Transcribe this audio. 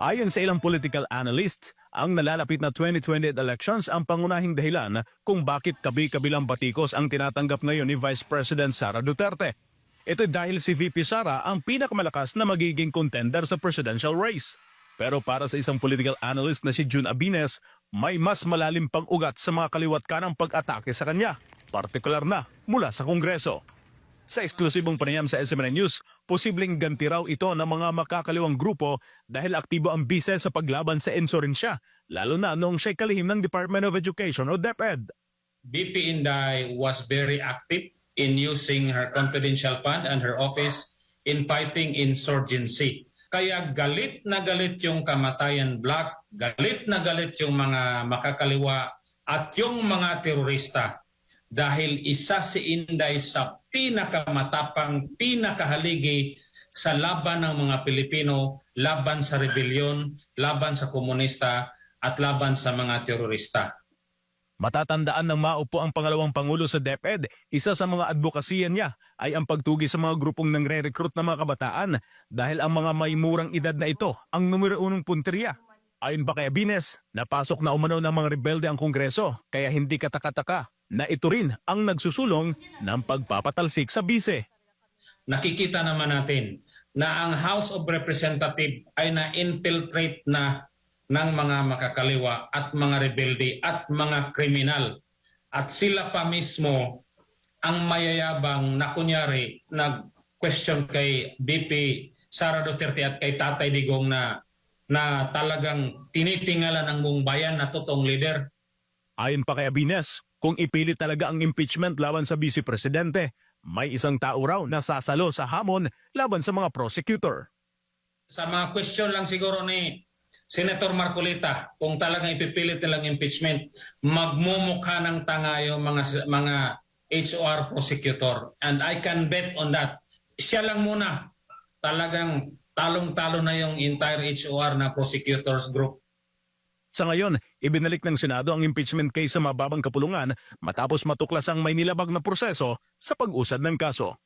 Ayon sa ilang political analysts, ang nalalapit na 2020 elections ang pangunahing dahilan kung bakit kabi-kabilang batikos ang tinatanggap ngayon ni Vice President Sara Duterte. Ito dahil si VP Sara ang pinakamalakas na magiging contender sa presidential race. Pero para sa isang political analyst na si June Abines, may mas malalim pang ugat sa mga kaliwat kanang pag-atake sa kanya, partikular na mula sa Kongreso. Sa eksklusibong panayam sa SMN News, posibleng ganti raw ito ng mga makakaliwang grupo dahil aktibo ang bise sa paglaban sa insurensya, lalo na noong siya'y kalihim ng Department of Education o DepEd. BP Inday was very active in using her confidential fund and her office in fighting insurgency. Kaya galit na galit yung kamatayan black, galit na galit yung mga makakaliwa at yung mga terorista dahil isa si Inday sa pinakamatapang, pinakahaligi sa laban ng mga Pilipino, laban sa rebellion, laban sa komunista at laban sa mga terorista. Matatandaan ng maupo ang pangalawang pangulo sa DepEd, isa sa mga advokasya niya ay ang pagtugi sa mga grupong nangre-recruit ng mga kabataan dahil ang mga may murang edad na ito ang numero unong punteriya. Ayon pa kay Abines, napasok na umano ng mga rebelde ang Kongreso kaya hindi katakataka na ito rin ang nagsusulong ng pagpapatalsik sa bise. nakikita naman natin na ang House of Representative ay na-infiltrate na ng mga makakaliwa at mga rebelde at mga kriminal. At sila pa mismo ang mayayabang na kunyari nag-question kay BP Sara Duterte at kay Tatay Digong na na talagang tinitingala ng buong bayan na totoong leader. Ayon pa kay Abines, kung ipilit talaga ang impeachment laban sa vice presidente, may isang tao raw na sasalo sa hamon laban sa mga prosecutor. Sa mga question lang siguro ni Senator Marcolita, kung talagang ipipilit nilang impeachment, magmumukha ng tanga yung mga, mga HOR prosecutor. And I can bet on that. Siya lang muna. Talagang talong-talo na yung entire HOR na prosecutors group. Sa ngayon, ibinalik ng Senado ang impeachment case sa mababang kapulungan matapos matuklas ang may nilabag na proseso sa pag-usad ng kaso.